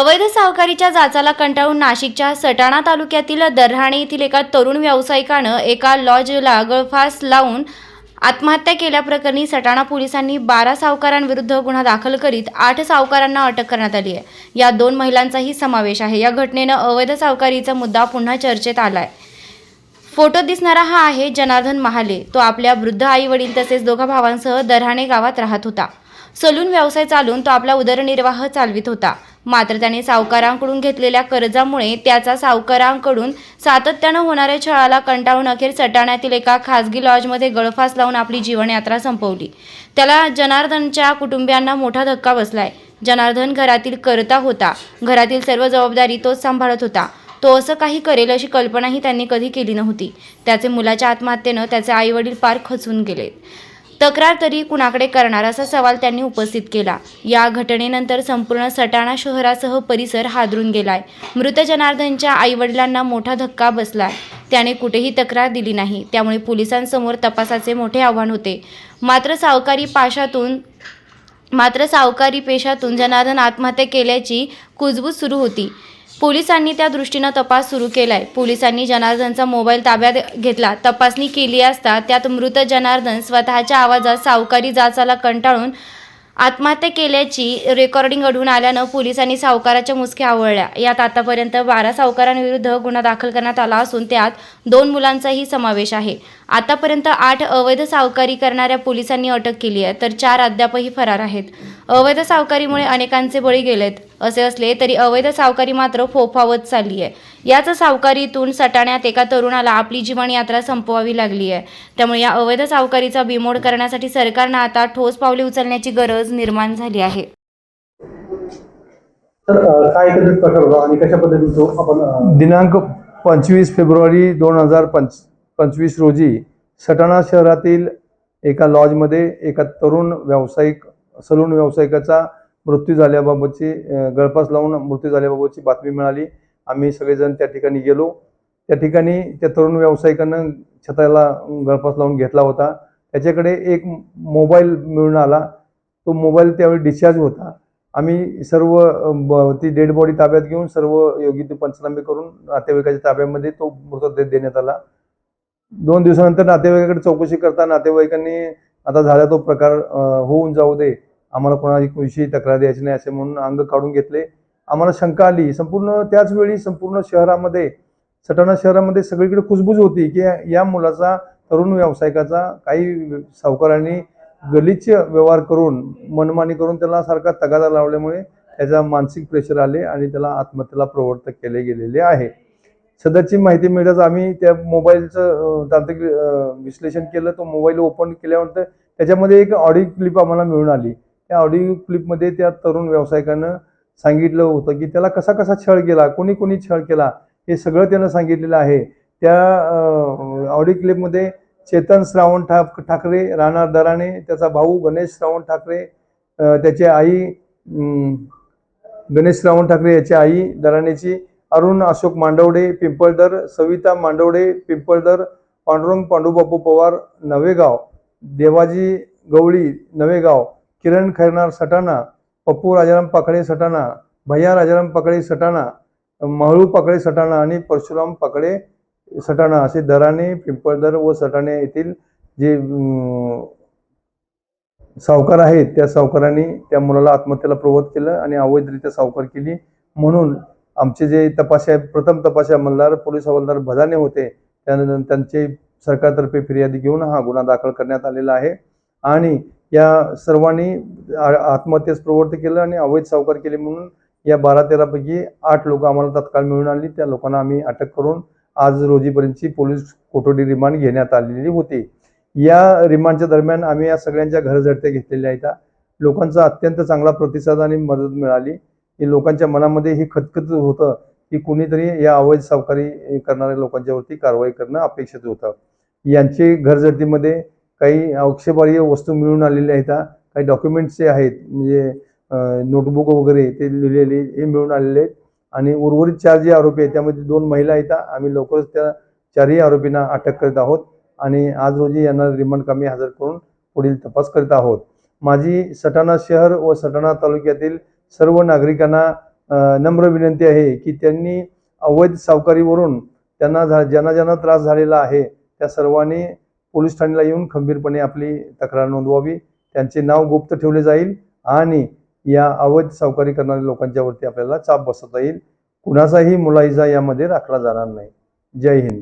अवैध सावकारीच्या जाचाला कंटाळून नाशिकच्या सटाणा तालुक्यातील दर्हाणे येथील एका तरुण व्यावसायिकानं एका लॉजला गळफास लावून आत्महत्या केल्याप्रकरणी सटाणा पोलिसांनी बारा सावकारांविरुद्ध गुन्हा दाखल करीत आठ सावकारांना अटक करण्यात आली आहे. या दोन महिलांचाही समावेश आहे. या घटनेनं अवैध सावकारीचा मुद्दा पुन्हा चर्चेत आला आहे फोटोत दिसणारा हा आहे जनार्दन महाले. तो आपल्या वृद्ध आई वडील तसेच दोघा भावांसह दरहाणे गावात राहत होता. सलून व्यवसाय चालून तो आपला उदरनिर्वाह चालवित होता. मात्र त्याने सावकारांकडून घेतलेल्या कर्जामुळे त्याचा सावकारांकडून सातत्यानं होणाऱ्या छळाला कंटाळून अखेर सटाण्यातील एका खासगी लॉजमध्ये गळफास लावून आपली जीवनयात्रा संपवली. त्याला जनार्दनच्या कुटुंबियांना मोठा धक्का बसलाय. जनार्दन घरातील करता होता. घरातील सर्व जबाबदारी तोच सांभाळत होता. तो असं काही करेल अशी कल्पनाही त्यांनी कधी केली नव्हती. त्याचे मुलाच्या आत्महत्येनं त्याचे आईवडील पार खचून गेले तक्रार तरी कुणाकडे करणार असा सवाल त्यांनी उपस्थित केला. या घटनेनंतर संपूर्ण सटाणा शहरासह परिसर हादरून गेलाय. मृत जनार्दनच्या आईवडिलांना मोठा धक्का बसलाय. त्याने कुठेही तक्रार दिली नाही. त्यामुळे पोलिसांसमोर तपासाचे मोठे आव्हान होते. मात्र सावकारी पाशातून मात्र सावकारी पेशातून जनार्दन आत्महत्या केल्याची कुजबूज सुरू होती. पोलिसांनी त्या दृष्टीनं तपास सुरू केलाय. पोलिसांनी जनार्दनचा मोबाईल ताब्यात घेतला. तपासणी केली असता त्यात मृत जनार्दन स्वतःच्या आवाजात सावकारी जाचाला कंटाळून आत्महत्या केल्याची रेकॉर्डिंग घडून आल्यानं पोलिसांनी सावकाराच्या मुसक्या आवळल्या. यात आतापर्यंत बारा सावकारांविरुद्ध गुन्हा दाखल करण्यात आला असून त्यात दोन मुलांचाही समावेश आहे. आतापर्यंत आठ अवैध सावकारी करणाऱ्या पोलिसांनी अटक केली आहे तर चार अद्यापही फरार आहेत. अवैध सावकारीमुळे अनेकांचे बळी गेलेत. असे असले तरी अवैध सावकारी मात्र फोफावत चालली आहे याच सावकारीतून सटाण्यात एका तरुणाला आपली जीवनयात्रा संपवावी लागली आहे त्यामुळे या अवैध सावकारीचा बिमोड करण्यासाठी सरकारनं आता ठोस पावले उचलण्याची गरज निर्माण झाली आहे. तर अ, काय एकत्रित प्रकार होता आणि कशा पद्धतीने तो आपण अ, दिनांक पंचवीस फेब्रुवारी दोन हजार पंच पंचवीस रोजी सटाणा शहरातील एका लॉजमध्ये एका तरुण व्यावसायिक सलून व्यावसायिकाचा मृत्यू झाल्याबाबतची गळपास गळफास लावून मृत्यू झाल्याबाबतची बातमी मिळाली. आम्ही सगळेजण त्या ठिकाणी गेलो. त्या ठिकाणी त्या तरुण व्यावसायिकानं छताला गळफास लावून घेतला होता. त्याच्याकडे एक मोबाईल मिळून आला. तो मोबाईल त्यावेळी डिस्चार्ज होता. आम्ही सर्व ब- ती डेड बॉडी ताब्यात घेऊन सर्व योग्य ते पंचनामे करून नातेवाईकाच्या ताब्यामध्ये तो मृतदेह देण्यात आला. दोन दिवसानंतर नातेवाईकाकडे चौकशी करता नातेवाईकांनी आता झाला तो प्रकार होऊन जाऊ दे. आम्हाला कोणाविषयी तक्रार द्यायची नाही असे म्हणून अंग काढून घेतले. आम्हाला शंका आली. संपूर्ण त्याच वेळी संपूर्ण शहरामध्ये सटाणा शहरामध्ये सगळीकडे कुजबूज होती की या मुलाचा तरुण व्यावसायिकाचा काही सावकारांनी गलिच्छ व्यवहार करून मनमानी करून त्याला सारखा तगादा लावल्यामुळे त्याचा मानसिक प्रेशर आले आणि त्याला आत्महत्येला प्रवर्तक केले गेलेले आहे. सदरची माहिती मिळताच आम्ही त्या मोबाईलचं तांत्रिक विश्लेषण केलं. तो मोबाईल ओपन केल्यानंतर त्याच्यामध्ये एक ऑडिओ क्लिप आम्हाला मिळून आली. त्या ऑडिओ क्लिपमध्ये त्या तरुण व्यावसायिकानं सांगितलं होतं की त्याला कसा कसा छळ केला कोणी कोणी छळ केला हे सगळं त्यानं सांगितलेलं आहे. त्या ऑडिओ क्लिपमध्ये चेतन श्रावण ठाक ठाकरे राहणार दराणे त्याचा भाऊ गणेश श्रावण ठाकरे त्याची आई गणेश श्रावण ठाकरे याची आई दराणेची अरुण अशोक मांडवडे पिंपळदर सविता मांडवडे पिंपळदर पांडुरंग पांडुबापू पवार नवेगाव देवाजी गवळी नवेगाव किरण खैरनार सटाणा पप्पू राजाराम पाकडे सटाणा भैया राजाराम पाकडे सटाणा महळू पाकडे सटाणा आणि परशुराम पाकडे सटाणा असे दराने पिंपळदर व सटाणे येथील जे सावकार आहेत त्या सावकारांनी त्या मुलाला आत्महत्येला प्रवृत्त केलं आणि अवैधरित्या सावकार केली. म्हणून आमचे जे तपासे प्रथम तपासे अंमलदार पोलीस हवालदार भदाने होते त्यानंतर त्यांचे सरकारतर्फे फिर्यादी घेऊन हा गुन्हा दाखल करण्यात आलेला आहे. आणि या सर्वांनी आ- आत्महत्येस प्रवृत्त केलं आणि अवैध सावकार केले म्हणून या बारा तेरापैकी आठ लोक आम्हाला तत्काळ मिळून आली. त्या लोकांना आम्ही अटक करून आज रोजीपर्यंतची पोलीस कोठडी रिमांड घेण्यात आलेली होती. या रिमांडच्या दरम्यान आम्ही या सगळ्यांच्या घरझडत्या घेतलेल्या आहेत. लोकांचा अत्यंत चांगला प्रतिसाद आणि मदत मिळाली. की लोकांच्या मनामध्ये हे खतखत होतं की कुणीतरी या अवैध सावकारी करणाऱ्या लोकांच्यावरती कारवाई करणं अपेक्षित होतं. यांचे घरझडतीमध्ये काही आक्षेपार्ह वस्तू मिळून आलेल्या आहेत. काही डॉक्युमेंट्स जे आहेत म्हणजे नोटबुक वगैरे ते लिहिलेले हे मिळून आलेले आहेत. आणि उर्वरित चार जे आरोपी आहेत. त्यामध्ये दोन महिला आहेत. आम्ही लवकरच त्या चारही आरोपींना अटक करत आहोत. आणि आज रोजी यांना रिमांड कमी हजर करून पुढील तपास करीत आहोत. माझी सटाणा शहर व सटाणा तालुक्यातील सर्व नागरिकांना नम्र विनंती आहे की त्यांनी अवैध सावकारीवरून त्यांना झा ज्यांना ज्यांना त्रास झालेला आहे त्या सर्वांनी पोलीस ठाण्याला येऊन खंबीरपणे आपली तक्रार नोंदवावी. त्यांचे नाव गुप्त ठेवले जाईल आणि या अवैध सावकारी करणाऱ्या लोकांच्यावरती आपल्याला चाप बसवता येईल. कुणाचाही मुलाइजा यामध्ये राखला जाणार नाही. जय हिंद.